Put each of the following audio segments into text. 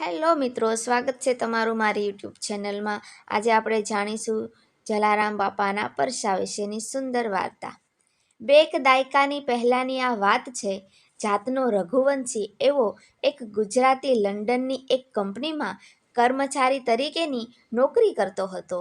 Hello મિત્રો, સ્વાગત છે તમારું મારી યુટ્યુબ ચેનલમાં. આજે આપણે જાણીશું જલારામ બાપાના પરસા વિશેની સુંદર વાર્તા. બે એક દાયકાની પહેલાંની આ વાત છે, જાતનો રઘુવંશી એવો એક ગુજરાતી લંડનની એક કંપનીમાં કર્મચારી તરીકેની નોકરી કરતો હતો.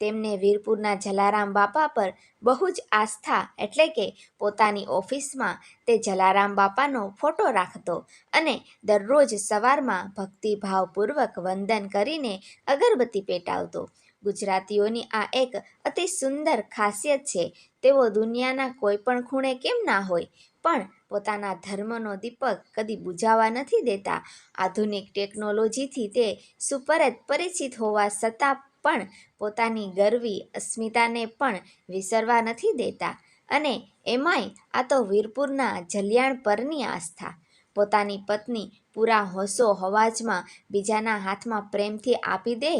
તેમને વીરપુરના જલારામ બાપા પર બહુ જ આસ્થા એટલે કે પોતાની ઓફિસમાં તે જલારામ બાપાનો ફોટો રાખતો અને દરરોજ સવારમાં ભક્તિભાવપૂર્વક વંદન કરીને અગરબત્તી પેટાવતો. ગુજરાતીઓની આ એક અતિ સુંદર ખાસિયત છે, તેઓ દુનિયાના કોઈ પણ ખૂણે કેમ ના હોય, પણ પોતાના ધર્મનો દીપક કદી બુઝાવા નથી દેતા. આધુનિક ટેકનોલોજીથી તે સુપરત પરિચિત હોવા છતાં પણ પોતાની ગરવી અસ્મિતાને પણ વિસરવા નથી દેતા. અને એમાંય આ તો વીરપુરના જલ્યાણ પરની આસ્થા. પોતાની પત્ની પૂરા હોશો હવાજમાં બીજાના હાથમાં પ્રેમથી આપી દે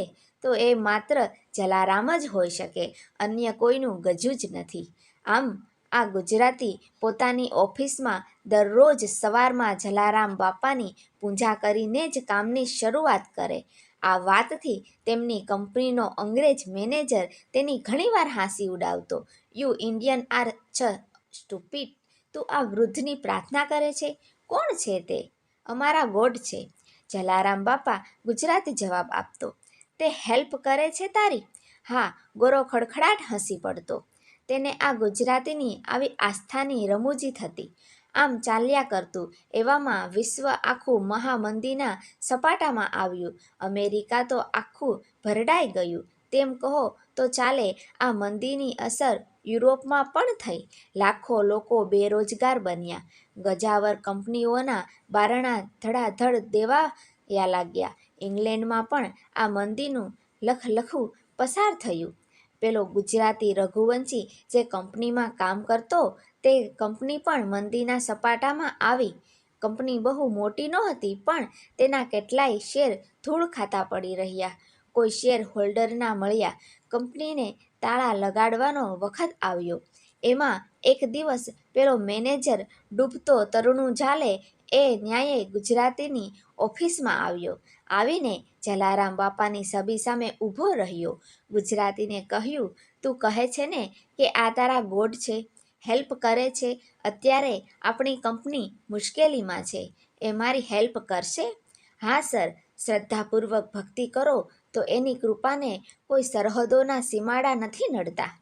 તો એ માત્ર જલારામ જ હોઈ શકે, અન્ય કોઈનું ગજું જ નથી. આમ, આ ગુજરાતી પોતાની ઓફિસમાં દરરોજ સવારમાં જલારામ બાપાની પૂજા કરીને જ કામની શરૂઆત કરે. આ વાતથી તેમની કંપનીનો અંગ્રેજ મેનેજર તેની ઘણીવાર હાંસી ઉડાવતો. યુ ઇન્ડિયન આર છ સ્ટુપિટ તું આ વૃદ્ધની પ્રાર્થના કરે છે? કોણ છે તે? અમારા ગોડ છે. જલારામ બાપા ગુજરાતી જવાબ આપતો. તે હેલ્પ કરે છે તારી? હા. ગોરો ખડખડાટ હસી પડતો. તેને આ ગુજરાતીની આવી આસ્થાની રમૂજી થતી. આમ ચાલ્યા કરતું. એવામાં વિશ્વ આખું મહામંદીના સપાટામાં આવ્યું. અમેરિકા તો આખું ભરડાઈ ગયું. તેમ કહો તો ચાલે આ મંદીની અસર યુરોપમાં પણ થઈ. લાખો લોકો બેરોજગાર બન્યા. ગજાવર કંપનીઓના બારણા ધડાધડ દેવાયા લાગ્યા. ઇંગ્લેન્ડમાં પણ આ મંદીનું લખલખું પસાર થયું. પેલો ગુજરાતી રઘુવંશી જે કંપનીમાં કામ કરતો તે કંપની પણ મંદીના સપાટામાં આવી. કંપની બહુ મોટી નહોતી, પણ તેના કેટલાય શેર ધૂળ ખાતા પડી રહ્યા. કોઈ શેર હોલ્ડરના મળ્યા. કંપનીને તાળા લગાડવાનો વખત આવ્યો. એમાં એક દિવસ પેલો મેનેજર ડૂબતો તરુણું ઝાલે એ ન્યાયે ગુજરાતીની ઓફિસમાં આવ્યો. આવીને જલારામ બાપાની સભી સામે ઊભો રહ્યો. ગુજરાતીને કહ્યું, તું કહે છે ને કે આ તારા ગોડ છે? હેલ્પ કરે છે, અત્યારે આપણી કંપની મુશ્કેલીમાં છે. એ મારી હેલ્પ કરશે? હા, સર. શ્રદ્ધાપૂર્વક ભક્તિ કરો તો એની કૃપાને કોઈ સરહદોના સીમાડા નથી નડતા.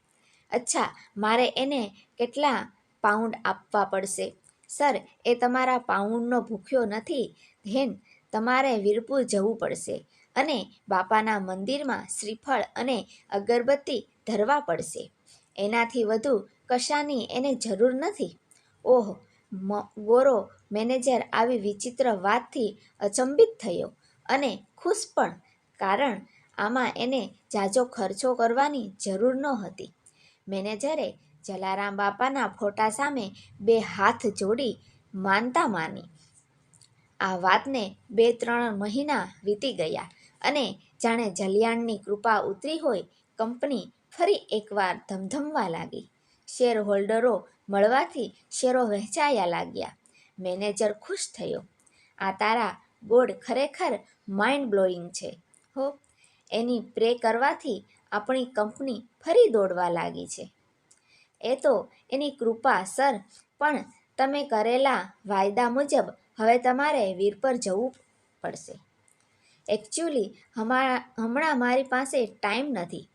અચ્છા, મારે એને કેટલા પાઉન્ડ આપવા પડશે? સર, એ તમારા પાઉન્ડનો ભૂખ્યો નથી. ધેન, તમારે વીરપુર જવું પડશે અને બાપાના મંદિરમાં શ્રીફળ અને અગરબત્તી ધરવા પડશે. એનાથી વધુ કશાની એને જરૂર નથી? ઓહ ગોરો મેનેજર આવી વિચિત્ર વાતથી અચંબિત થયો અને ખુશ પણ, કારણ આમાં એને જાજો ખર્ચો કરવાની જરૂર નહોતી. મેનેજરે જલારામ બાપાના ફોટા સામે બે હાથ જોડી માનતા માની. આ વાતને બે ત્રણ મહિના વીતી ગયા અને જાણે જલિયાણની કૃપા ઉતરી હોય કંપની ફરી એકવાર ધમધમવા લાગી. શેર હોલ્ડરો મળવાથી શેરો વહેંચાયા લાગ્યા. મેનેજર ખુશ થયો. આ તારા ગોડ ખરેખર માઇન્ડ બ્લોઈંગ છે. હો, એની પ્રે કરવાથી આપણી કંપની ફરી દોડવા લાગી છે. એ તો એની કૃપા, સર, પણ તમે કરેલા વાયદા મુજબ હવે તમારે વીર પર જવું પડશે. એકચ્યુઅલી હમણાં મારી પાસે ટાઈમ નથી.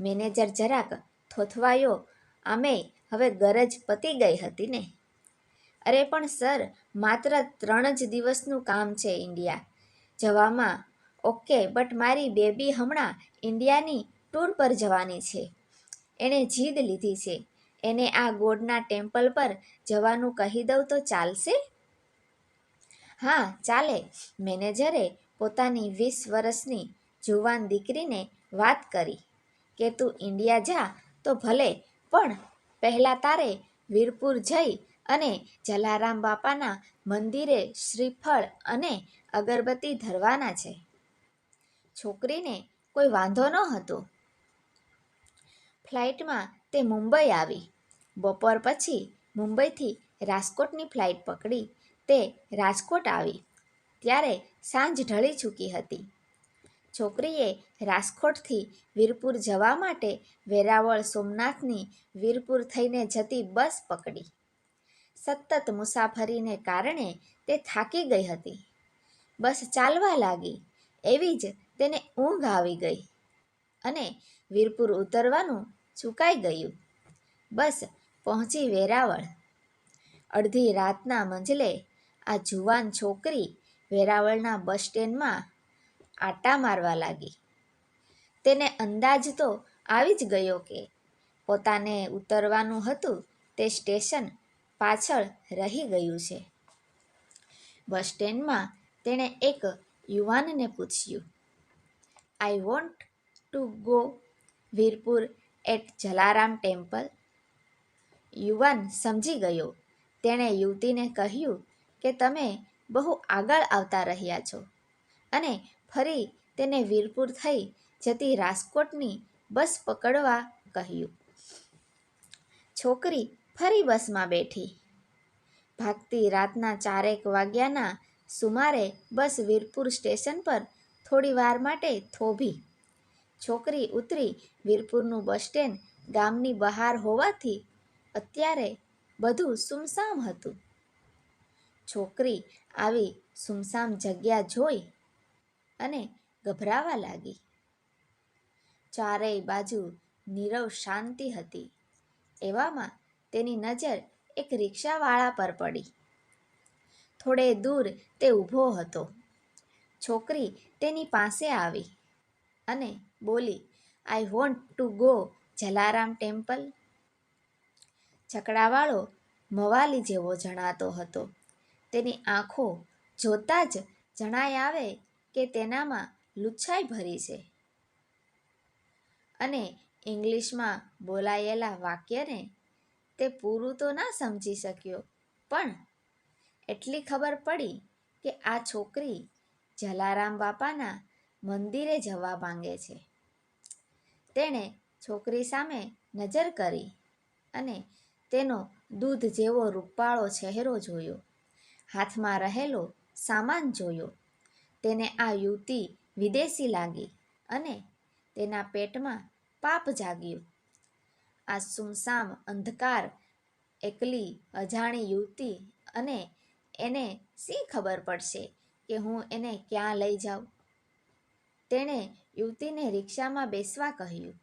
મેનેજર જરાક થોથવાયો આમે હવે ગરજ પતી ગઈ હતી ને? અરે પણ સર, માત્ર ત્રણ જ દિવસનું કામ છે ઇન્ડિયા. જવામાં ઓકે, બટ મારી બેબી હમણાં ઇન્ડિયાની ટૂર પર જવાની છે. એણે જીદ લીધી છે. એને આ ગોડના ટેમ્પલ પર જવાનું કહી દઉં તો ચાલશે? હા, ચાલે. મેનેજરે પોતાની વીસ વર્ષની જુવાન દીકરીને વાત કરી કે તું ઇન્ડિયા જા તો ભલે પણ પહેલાં તારે વીરપુર જઈ અને જલારામ બાપાના મંદિરે શ્રીફળ અને અગરબત્તી ધરવાના છે. છોકરીને કોઈ વાંધો ન હતો. ફ્લાઇટમાં તે મુંબઈ આવી. બપોર પછી મુંબઈથી રાજકોટની ફ્લાઇટ પકડી. તે રાજકોટ આવી. ત્યારે સાંજ ઢળી ચૂકી હતી. છોકરીએ રાજકોટથી વીરપુર જવા માટે વેરાવળ સોમનાથની વીરપુર થઈને જતી બસ પકડી. સતત મુસાફરીને કારણે તે થાકી ગઈ હતી. બસ ચાલવા લાગી, એવી જ તેને ઊંઘ આવી ગઈ અને વીરપુર ઉતરવાનું ચૂકાઈ ગયું. બસ પહોંચી વેરાવળ. અડધી રાતના મંજલે આ જુવાન છોકરી વેરાવળના બસ સ્ટેન્ડમાં આટા મારવા લાગી. તેને અંદાજ તો આવી જ ગયો કે પોતાને ઉતરવાનું હતું તે સ્ટેશન પાછળ રહી ગયું છે. બસ સ્ટેન્ડમાં તેણે એક યુવાનને પૂછ્યું I want to go Virpur at Jalaram temple યુવાન સમજી ગયો. તેણે યુવતીને કહ્યું કે, તમે બહુ આગળ આવતા રહ્યા છો અને ફરી તેને વીરપુર થઈ જતી રાજકોટની બસ પકડવા કહ્યું. છોકરી ફરી બસમાં બેઠી. ભાગતી રાતના ચારેક વાગ્યાના સુમારે બસ વીરપુર સ્ટેશન પર થોડી વાર માટે થોભી. છોકરી ઉતરી વીરપુરનું બસ સ્ટેન્ડ ગામની બહાર હોવાથી અત્યારે બધું સુમસામ હતું. છોકરી આવી સુમસામ જગ્યા જોઈ અને ગભરાવા લાગી. ચારેય બાજુ નીરવ શાંતિ હતી. એવામાં તેની નજર એક રિક્ષાવાળા પર પડી. થોડે દૂર તે ઊભો હતો. છોકરી તેની પાસે આવી અને બોલી I want to go Jalaram temple. છકડાવાળો મવાલી જેવો જણાતો હતો. તેની આંખો જોતાં જ જણાય આવે કે તેનામાં લુચ્છાઈ ભરી છે. અને ઇંગ્લિશમાં બોલાયેલા વાક્યને તે પૂરું તો ના સમજી શક્યો, પણ એટલી ખબર પડી કે આ છોકરી જલારામ બાપાના મંદિરે જવા માંગે છે. તેણે છોકરી સામે નજર કરી અને તેનો દૂધ જેવો રૂપાળો ચહેરો જોયો. હાથમાં રહેલો સામાન જોયો. તેને આ યુવતી વિદેશી લાગી અને તેના પેટમાં પાપ જાગ્યું. આ સુમસામ અંધકાર, એકલી, અજાણી યુવતી અને એને શી ખબર પડશે કે હું એને ક્યાં લઈ જાઉં? તેણે યુવતીને રિક્ષામાં બેસવા કહ્યું.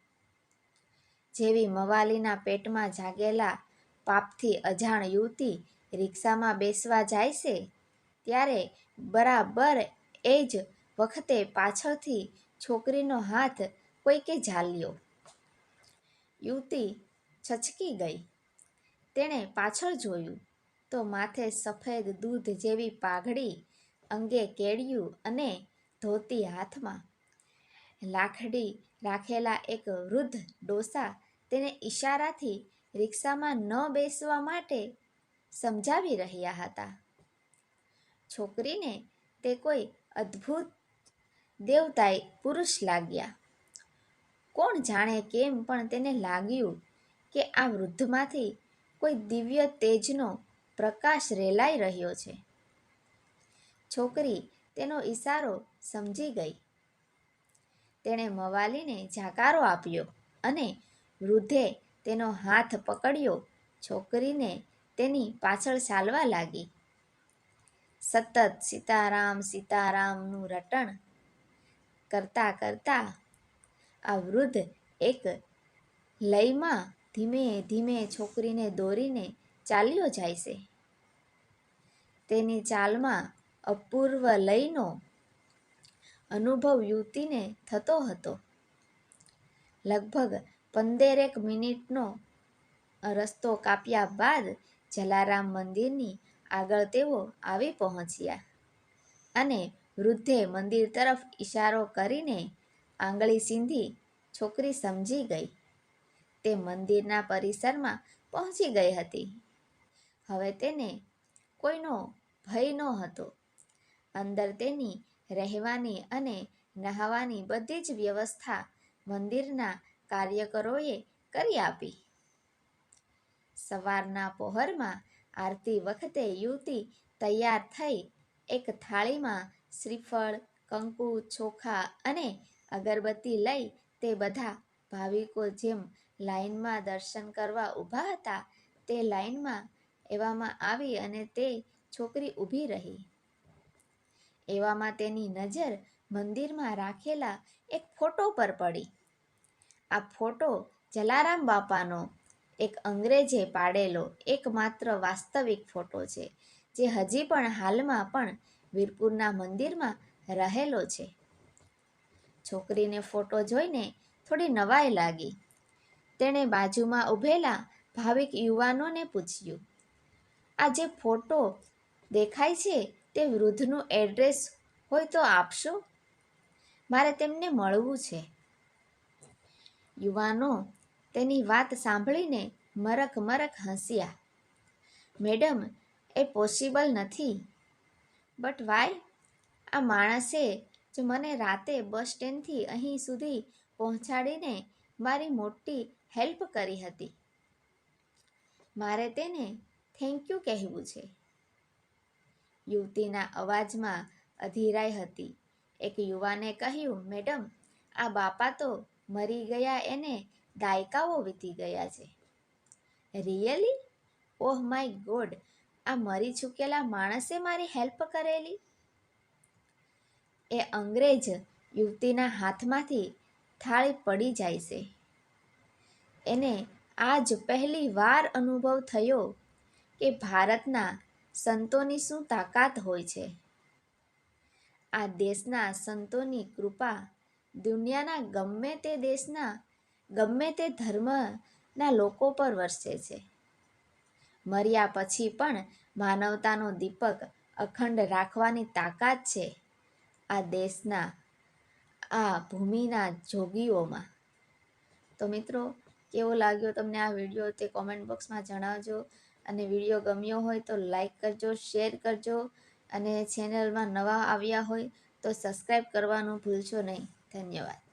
જેવી મવાલીના પેટમાં જાગેલા પાપથી અજાણ યુવતી રિક્ષામાં બેસવા જાય છે, ત્યારે બરાબર એ જ વખતે પાછળથી છોકરીનો હાથ કોઈકે ઝાલ્યો. યુવતી છચકી ગઈ. તેણે પાછળ જોયું તો માથે સફેદ દૂધ જેવી પાઘડી અંગે કેળિયું અને ધોતી હાથમાં. લાખડી રાખેલા એક વૃદ્ધ ડોસા તેને ઈશારાથી રિક્ષામાં ન બેસવા માટે સમજાવી રહ્યા હતા. છોકરીને તે કોઈ અદ્ભુત દેવતાએ પુરુષ લાગ્યા. કોણ જાણે કેમ પણ તેને લાગ્યું કે આ વૃદ્ધમાંથી કોઈ દિવ્ય તેજનો પ્રકાશ રેલાઈ રહ્યો છે. છોકરી તેનો ઈશારો સમજી ગઈ. તેણે મવાલીને જાકારો આપ્યો અને વૃદ્ધે તેનો હાથ પકડ્યો. છોકરીને તેની પાછળ ચાલવા લાગી. સતત સીતારામ, સીતારામનું રટણ કરતા કરતા આ વૃદ્ધ એક લયમાં ધીમે ધીમે છોકરીને દોરીને ચાલ્યો જાય છે. તેની ચાલમાં અપૂર્વ લયનો અનુભવ યુવતીને થતો હતો. લગભગ પંદરેક મિનિટનો રસ્તો કાપ્યા બાદ જલારામ મંદિરની આગળ તેઓ આવી પહોંચ્યા અને વૃદ્ધે મંદિર તરફ ઈશારો કરીને આંગળી સીંધી છોકરી સમજી ગઈ. તે મંદિરના પરિસરમાં પહોંચી ગઈ હતી. હવે તેને કોઈનો ભય ન હતો. અંદર તેની રહેવાની અને નહાવાની બધી જ વ્યવસ્થા મંદિરના કાર્યકરોએ કરી આપી. સવારના પહોરમાં આરતી વખતે યુવતી તૈયાર થઈ એક થાળીમાં શ્રીફળ, કંકુ, ચોખા અને અગરબત્તી લઈ તે બધા ભાવિકો જેમ લાઈનમાં દર્શન કરવા ઊભા હતા, તે લાઈનમાં એવામાં આવી અને તે છોકરી ઊભી રહી. એવામાં તેની નજર મંદિરમાં રાખેલા એક ફોટો પર પડી. આ ફોટો જલારામ બાપાનો એક અંગ્રેજે પાડેલો એકમાત્ર વાસ્તવિક ફોટો છે, જે હજી પણ હાલમાં પણ વીરપુરના મંદિરમાં રહેલો છે. છોકરીને ફોટો જોઈને થોડી નવાઈ લાગી. તેણે બાજુમાં ઊભેલા ભાવિક યુવાનોને પૂછ્યું આ જે ફોટો દેખાય છે તે વૃદ્ધનું એડ્રેસ હોય તો આપશો? મારે તેમને મળવું છે. યુવાનો તેની વાત સાંભળીને મરક મરક હસ્યા. મેડમ, એ પોસિબલ નથી. બટ વાય, આ માણસે જો મને રાતે બસ સ્ટેન્ડથી અહીં સુધી પહોંચાડીને મારી મોટી હેલ્પ કરી હતી. મારે તેને થેન્ક યુ કહેવું છે. યુવતીના અવાજમાં અધીરાઈ હતી. એક યુવાને કહ્યું, મેડમ, આ બાપા તો મરી ગયા એને દાયકાઓ વીતી ગયા છે. રિયલી ઓહ માય ગોડ આ મરી ચૂકેલા માણસે મારી હેલ્પ કરેલી? એ અંગ્રેજ યુવતીના હાથમાંથી થાળી પડી જાય છે. એને આજ પહેલી વાર અનુભવ થયો કે ભારતના સંતોની શું તાકાત હોય છે. આ દેશના સંતોની કૃપા દુનિયાના ગમે તે દેશના ગમે તે ધર્મના લોકો પર વરસે છે. મર્યા પછી પણ માનવતાનો દીપક અખંડ રાખવાની તાકાત છે આ દેશના, આ ભૂમિના જોગીઓમાં. તો મિત્રો, કેવો લાગ્યો તમને આ વીડિયો તે કોમેન્ટ બોક્સમાં જણાવજો અને વીડિયો ગમ્યો હોય તો લાઈક કરજો શેર કરજો અને ચેનલમાં નવા આવ્યા હોય તો સબસ્ક્રાઈબ કરવાનું ભૂલશો નહીં. ધન્યવાદ.